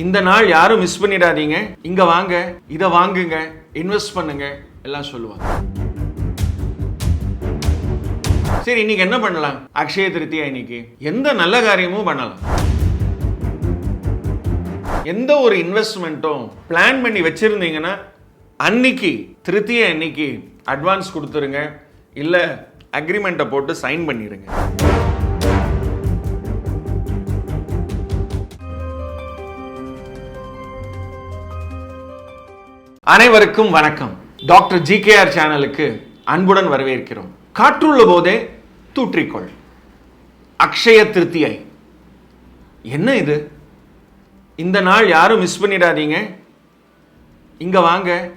இந்த நாள் யாரும் மிஸ் பண்ணிடாதீங்க. இங்க வாங்க இதை வாங்குங்க இன்வெஸ்ட் பண்ணுங்க எல்லாம் சொல்லுவாங்க. சரி இன்னைக்கு என்ன பண்ணலாம்? அக்ஷய திருத்தியா இன்னைக்கு? எந்த நல்ல காரியமும் பண்ணலாம். எந்த ஒரு இன்வெஸ்ட்மெண்ட்டும் பிளான் பண்ணி வச்சிருந்தீங்கன்னா அன்னைக்கு திருத்திய அன்னைக்கு அட்வான்ஸ் கொடுத்துருங்க. இல்லை அக்ரிமெண்ட்டை போட்டு சைன் பண்ணிடுங்க அனைவருக்கும் வணக்கம். டாக்டர் ஜிகேஆர் சேனலுக்கு அன்புடன் வரவேற்கிறோம். காற்றுள்ள போதே தூற்றிக்கொள். அக்ஷய திருத்தியை. என்ன இது? இந்த நாள் யாரும் மிஸ் பண்ணிடாதீங்க. இங்க வாங்க.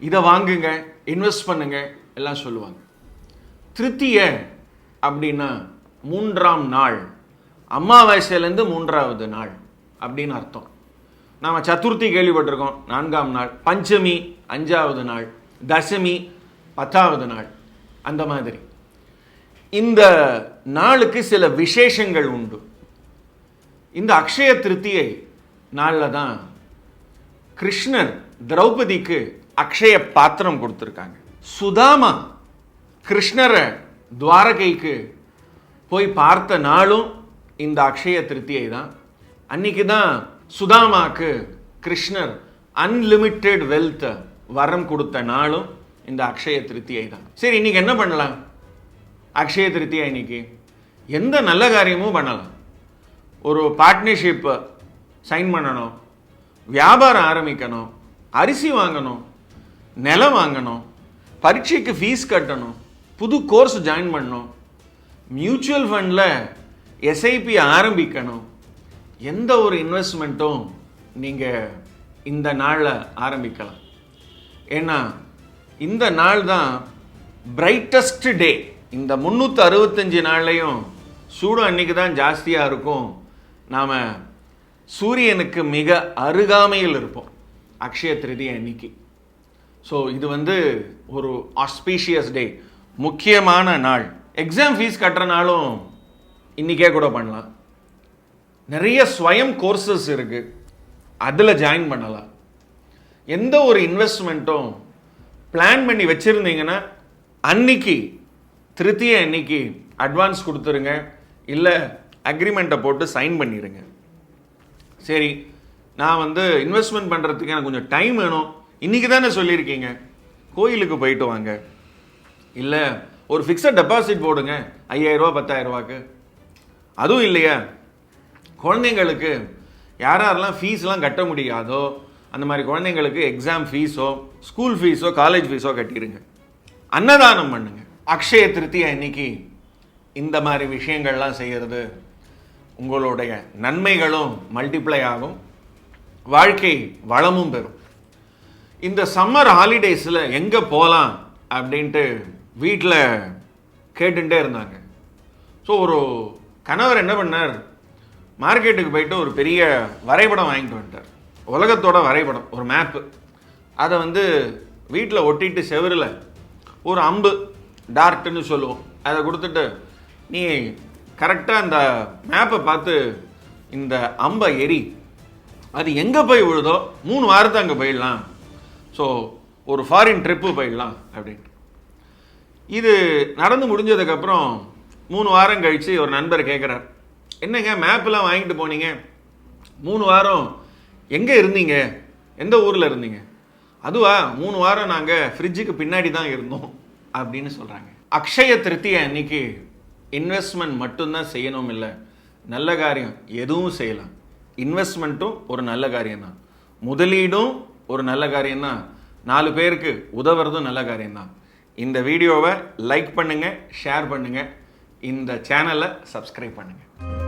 இதை வாங்குங்க. இன்வெஸ்ட் பண்ணுங்க. எல்லாம் சொல்லுவாங்க. திருத்திய அப்படின்னா மூன்றாம் நாள். அமாவாசையிலேருந்து மூன்றாவது நாள் அப்படின்னு அர்த்தம். நாம் சதுர்த்தி கேள்விப்பட்டிருக்கோம். நான்காம் நாள். பஞ்சமி அஞ்சாவது நாள். தசமி பத்தாவது நாள். அந்த மாதிரி. இந்த நாளுக்கு சில விசேஷங்கள் உண்டு. இந்த அக்ஷய திருத்தியை நாளில் தான் கிருஷ்ணர் திரௌபதிக்கு அக்ஷய பாத்திரம் கொடுத்துருக்காங்க. சுதாமா கிருஷ்ணரை துவாரகைக்கு போய் பார்த்த நாளும் இந்த அக்ஷய திருத்தியை தான். அன்னைக்கு தான் சுதாமாக்கு கிருஷ்ணர் அன்லிமிட்டெட் வெல்த் வரம் கொடுத்த நாளும் இந்த அக்ஷய திருத்தியை தான். சரி இன்னைக்கு என்ன பண்ணலாம்? அக்ஷய திருத்தியா இன்னைக்கு? எந்த நல்ல காரியமும் பண்ணலாம். ஒரு பார்ட்னர்ஷிப் சைன் பண்ணணும் வியாபாரம் ஆரம்பிக்கணும் அரிசி வாங்கணும் நிலம் வாங்கணும் பரீட்சைக்கு ஃபீஸ் கட்டணும் புது கோர்ஸ் ஜாயின் பண்ணணும் மியூச்சுவல் ஃபண்டில் எஸ்ஐபி ஆரம்பிக்கணும் எந்த ஒரு இன்வெஸ்ட்மெண்ட்டும் நீங்கள் இந்த நாளில் ஆரம்பிக்கலாம். ஏன்னா இந்த நாள் தான் பிரைட்டஸ்ட் டே இந்த முந்நூற்றி அறுபத்தஞ்சு நாள்லையும் சூடு அன்னைக்கு தான் ஜாஸ்தியாக இருக்கும். நாம் சூரியனுக்கு மிக அருகாமையில் இருப்போம். அக்ஷய திருதியை அன்னைக்கு. ஸோ இது வந்து ஒரு ஆஸ்பீஷியஸ் டே முக்கியமான நாள். எக்ஸாம் ஃபீஸ் கட்டுற நாளும் இன்றைக்கே கூட பண்ணலாம். நிறைய ஸ்வயம் கோர்சஸ் இருக்குது அதில் ஜாயின் பண்ணலாம். எந்த ஒரு இன்வெஸ்ட்மெண்ட்டும் பிளான் பண்ணி வச்சுருந்தீங்கன்னா அன்னைக்கு திருத்திய அன்னைக்கு அட்வான்ஸ் கொடுத்துருங்க. இல்லை அக்ரிமெண்ட்டை போட்டு சைன் பண்ணிடுங்க சரி நான் வந்து இன்வெஸ்ட்மெண்ட் பண்ணுறதுக்கு எனக்கு கொஞ்சம் டைம் வேணும். இன்றைக்கி தானே சொல்லியிருக்கீங்க. கோயிலுக்கு போயிட்டு வாங்க. இல்லை ஒரு ஃபிக்ஸட் டெபாசிட் போடுங்க. ஐயாயிரரூபா பத்தாயிரரூபாக்கு அதுவும் இல்லையா. குழந்தைங்களுக்கு யார் யாரெல்லாம் ஃபீஸ்லாம் கட்ட முடியாதோ அந்த மாதிரி குழந்தைங்களுக்கு எக்ஸாம் ஃபீஸோ ஸ்கூல் ஃபீஸோ காலேஜ் ஃபீஸோ கட்டிடுங்க அன்னதானம் பண்ணுங்க. அக்ஷய திருத்தியை இன்னைக்கு? இந்த மாதிரி விஷயங்கள்லாம் செய்கிறது உங்களுடைய நன்மைகளும் மல்டிப்ளை ஆகும். வாழ்க்கை வளமும் பெறும். இந்த சம்மர் ஹாலிடேஸில் எங்கே போகலாம் அப்படின்ட்டு வீட்டில் கேட்டுகிட்டே இருந்தாங்க. ஸோ ஒரு கணவர் என்ன பண்ணார்? மார்க்கெட்டுக்கு போயிட்டு ஒரு பெரிய வரைபடம் வாங்கிட்டு வந்துட்டார். உலகத்தோட வரைபடம் ஒரு மேப்பு அதை வந்து வீட்டில் ஒட்டிட்டு செவரில் ஒரு அம்பு டார்ட்டுன்னு சொல்லுவோம். அதை கொடுத்துட்டு நீ கரெக்டாக அந்த மேப்பை பார்த்து இந்த அம்பை எரி அது எங்கே போய் விழுதோ மூணு வாரத்தை அங்கே போயிடலாம். ஸோ ஒரு ஃபாரின் ட்ரிப்பு போயிடலாம் அப்படின்ட்டு. இது நடந்து முடிஞ்சதுக்கப்புறம் மூணு வாரம் கழித்து ஒரு நண்பர் கேட்குறார் என்னங்க மேப்பெல்லாம் வாங்கிட்டு போனீங்க? மூணு வாரம் எங்கே இருந்தீங்க? எந்த ஊரில் இருந்தீங்க? அதுவா மூணு வாரம் நாங்கள் ஃப்ரிட்ஜுக்கு பின்னாடி தான் இருந்தோம் அப்படின்னு சொல்கிறாங்க அக்ஷய திருத்தியை அன்னைக்கு இன்வெஸ்ட்மெண்ட் மட்டும்தான் செய்யணும் இல்லை நல்ல காரியம் எதுவும் செய்யலாம். இன்வெஸ்ட்மெண்ட்டும் ஒரு நல்ல காரியம்தான் முதலீடும் ஒரு நல்ல காரியம்தான் நாலு பேருக்கு உதவுறதும் நல்ல காரியம்தான் இந்த வீடியோவை லைக் பண்ணுங்கள் ஷேர் பண்ணுங்கள் இந்த சேனலை சப்ஸ்கிரைப் பண்ணுங்கள்